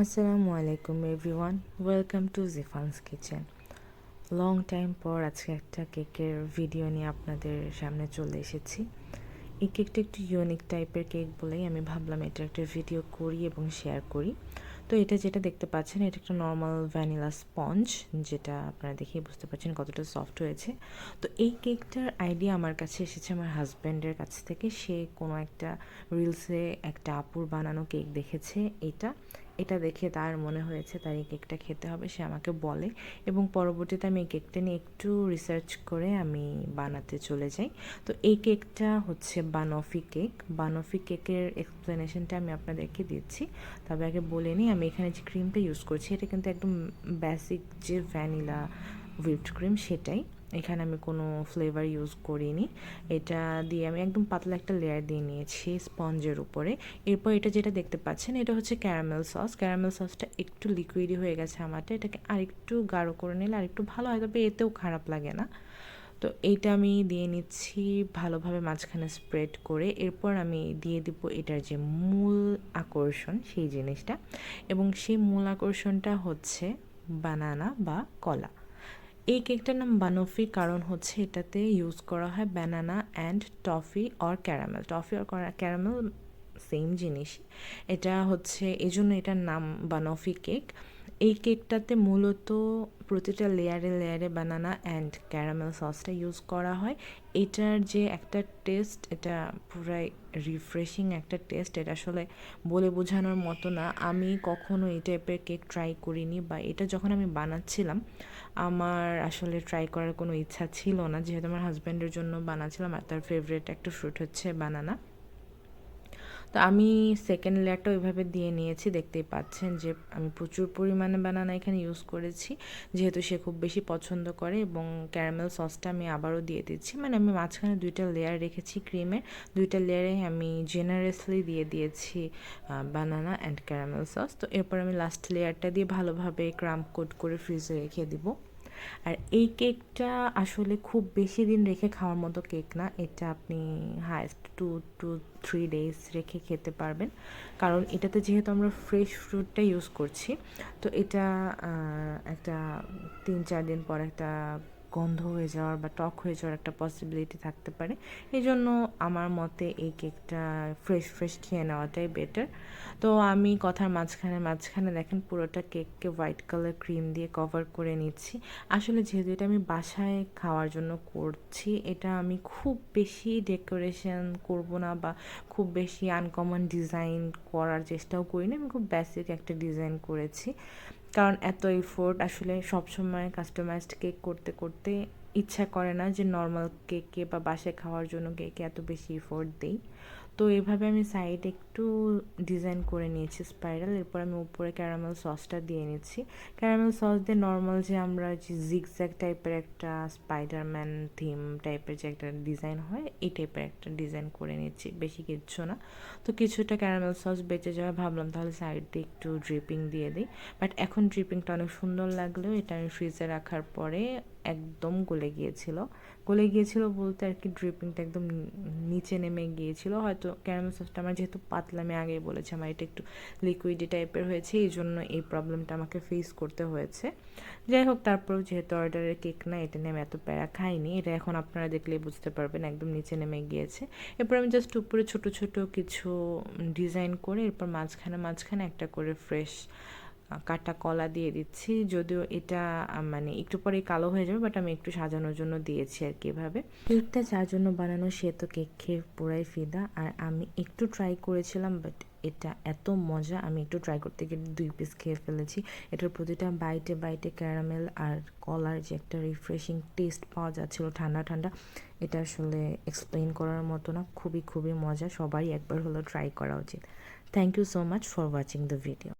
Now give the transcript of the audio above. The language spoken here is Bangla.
আসসালামু আলাইকুম everyone welcome to Zifan's kitchen long time পর আজকে একটা কেকের ভিডিও নিয়ে আপনাদের সামনে চলে এসেছি। এই কেকটা একটু ইউনিক টাইপের কেক বলেই আমি ভাবলাম এটা একটা ভিডিও করি এবং শেয়ার করি। তো এটা যেটা দেখতে পাচ্ছেন, এটা একটা নর্মাল ভ্যানিলা স্পঞ্জ যেটা আপনারা দেখেই বুঝতে পারছেন কতটা সফট হয়েছে। তো এই কেকটার আইডিয়া আমার কাছে এসেছে আমার হাজব্যান্ডের কাছ থেকে। সে কোনো একটা রিলসে একটা আপুর বানানো কেক দেখেছে এটা। এটা দেখে তার মনে হয়েছে তার এই কেকটা খেতে হবে, সে আমাকে বলে। এবং পরবর্তীতে আমি এই কেকটা নিয়ে একটু রিসার্চ করে আমি বানাতে চলে যাই। তো এই কেকটা হচ্ছে বানফি কেক। বানফি কেকের এক্সপ্লেনেশনটা আমি আপনাদেরকে দিচ্ছি। তবে আগে বলে নিই, আমি এখানে যে ক্রিমটা ইউজ করছি, এটা কিন্তু একদম বেসিক যে ভ্যানিলা হুইপড ক্রিম সেটাই। এখানে আমি কোনো ফ্লেভার ইউজ করিনি। এটা দিয়ে আমি একদম পাতলা একটা লেয়ার দিয়ে নিয়েছি স্পঞ্জের উপরে। এরপর এটা যেটা দেখতে পাচ্ছেন, এটা হচ্ছে ক্যারামেল সস ক্যারামেল সসটা একটু লিকুইডই হয়ে গেছে আমারটা। এটাকে আরেকটু গাঢ় করে নিলে আরেকটু ভালো হয়, তবে এতেও খারাপ লাগে না। তো এইটা আমি দিয়ে নিচ্ছি ভালোভাবে মাঝখানে স্প্রেড করে। এরপর আমি দিয়ে দিব এটার যে মূল আকর্ষণ, সেই জিনিসটা। এবং সেই মূল আকর্ষণটা হচ্ছে বানানা বা কলা। এই কেকটার নাম বানফি, কারণ হচ্ছে এটাতে ইউজ করা হয় banana and toffee or caramel toffee or caramel same জিনিস। এটা হচ্ছে এই জন্য এটার নাম বানফি কেক। এই কেকটাতে মূলত প্রতিটা লেয়ারে লেয়ারে বানানা অ্যান্ড ক্যারামেল সসটা ইউজ করা হয়। এটার যে একটা টেস্ট এটা পুরাই রিফ্রেশিং একটা টেস্ট এটা আসলে বলে বোঝানোর মতো না। আমি কখনো এই টাইপের কেক ট্রাই করিনি বা এটা যখন আমি বানাচ্ছিলাম, আমার আসলে ট্রাই করার কোনো ইচ্ছা ছিল না। যেহেতু আমার হাজব্যান্ডের জন্য বানাচ্ছিলাম আর তার ফেভারিট একটা ফ্রুট হচ্ছে বানানা তো আমি সেকেন্ড লেয়ারটা ওইভাবে দিয়ে নিয়েছি, দেখতেই পাচ্ছেন যে আমি প্রচুর পরিমাণে বানানা এখানে ইউজ করেছি। যেহেতু সে খুব বেশি পছন্দ করে এবং ক্যারামেল সসটা আমি আবারও দিয়ে দিচ্ছি। মানে আমি মাঝখানে দুইটা লেয়ার রেখেছি ক্রিমের দুইটা লেয়ারে আমি জেনারেসলি দিয়ে দিয়েছি বানানা অ্যান্ড ক্যারামেল সস তো এরপর আমি লাস্ট লেয়ারটা দিয়ে ভালোভাবে ক্রাম কোট করে ফ্রিজে রেখে দিব। আর এই কেকটা আসলে খুব বেশি দিন রেখে খাওয়ার মতো কেক না। এটা আপনি highest two to three days রেখে খেতে পারবেন। কারণ এটাতে যেহেতু আমরা ফ্রেশ ফ্রুটটা ইউজ করছি, তো এটা একটা তিন চার দিন পর একটা গন্ধ হয়ে যাওয়ার বা টক হয়ে যাওয়ার একটা পসিবিলিটি থাকতে পারে। এই জন্য আমার মতে এই কেকটা ফ্রেশ ফ্রেশ খেয়ে নেওয়াটাই বেটার তো আমি কথার মাঝখানে মাঝখানে দেখেন পুরোটা কেককে হোয়াইট কালার ক্রিম দিয়ে কভার করে নিচ্ছি। আসলে যেহেতু এটা আমি বাসায় খাওয়ার জন্য করছি, এটা আমি খুব বেশি ডেকোরেশন করব না বা খুব বেশি আনকমন ডিজাইন করার চেষ্টাও করি না। আমি খুব বেসিক একটা ডিজাইন করেছি। কারণ এত এফোর্ট আসলে সবসময় কাস্টমাইজড কেক করতে করতে ইচ্ছা করে না যে নর্মাল কেকে বা বাসায় খাওয়ার জন্য কেকে এত বেশি এফোর্ট দিই। তো এভাবে আমি সাইড একটু ডিজাইন করে নিয়েছি স্পাইরাল এরপর আমি উপরে ক্যারামেল সসটা দিয়ে নিচ্ছি। ক্যারামেল সস দিয়ে নর্মাল যে আমরা যে জিগজ্যাগ টাইপের একটা স্পাইডারম্যান থিম টাইপের যে একটা ডিজাইন হয়, এই টাইপের একটা ডিজাইন করে নিচ্ছি, বেশি কিচ্ছু না। তো কিছুটা ক্যারামেল সস বেঁচে যাওয়া ভাবলাম তাহলে সাইড দিয়ে একটু ড্রিপিং দিয়ে দিই। বাট এখন ড্রিপিংটা অনেক সুন্দর লাগলেও এটা আমি ফ্রিজে রাখার পরে একদম গলে গিয়েছিল। গলে গিয়েছিল বলতে আর কি ড্রিপিংটা একদম নিচে নেমে গিয়েছিল, হয়তো ক্যারামেল সসটা আমার যেহেতু পাতলা, আমি আগেই বলেছি আমার এটা একটু লিকুইডি টাইপের হয়েছে, এই জন্য এই প্রবলেমটা আমাকে ফেস করতে হয়েছে। যাই হোক তারপর যেহেতু অর্ডারের কেক না, এটা নিয়ে আমি এত প্যারা খাইনি, এটা এখন আপনারা দেখলেই বুঝতে পারবেন, একদম নিচে নেমে গিয়েছে। এরপর আমি জাস্ট উপরে ছোট ছোট কিছু ডিজাইন করে, এরপর মাঝখানে মাঝখানে একটা করে ফ্রেশ কাটা কলা দিয়ে দিচ্ছি। যদিও এটা মানে একটু পরে কালো হয়ে যাবে বাট আমি একটু সাজানোর জন্য দিয়েছি আর কি এভাবে। কেকটা যার জন্য বানানো, সে তো কেক খেয়ে পুরাই ফিদা। আর আমি একটু ট্রাই করেছিলাম বাট এটা এত মজা, আমি একটু ট্রাই করতে গিয়ে দুই পিস খেয়ে ফেলেছি। এটার প্রতিটা বাইটে বাইটে ক্যারামেল আর কলার যে একটা রিফ্রেশিং টেস্ট পাওয়া যাচ্ছিল, ঠান্ডা ঠান্ডা, এটা আসলে এক্সপ্লেন করার মতো না। খুবই খুবই মজা। সবাই একবার হলো ট্রাই করা উচিত। Thank you so much for watching the video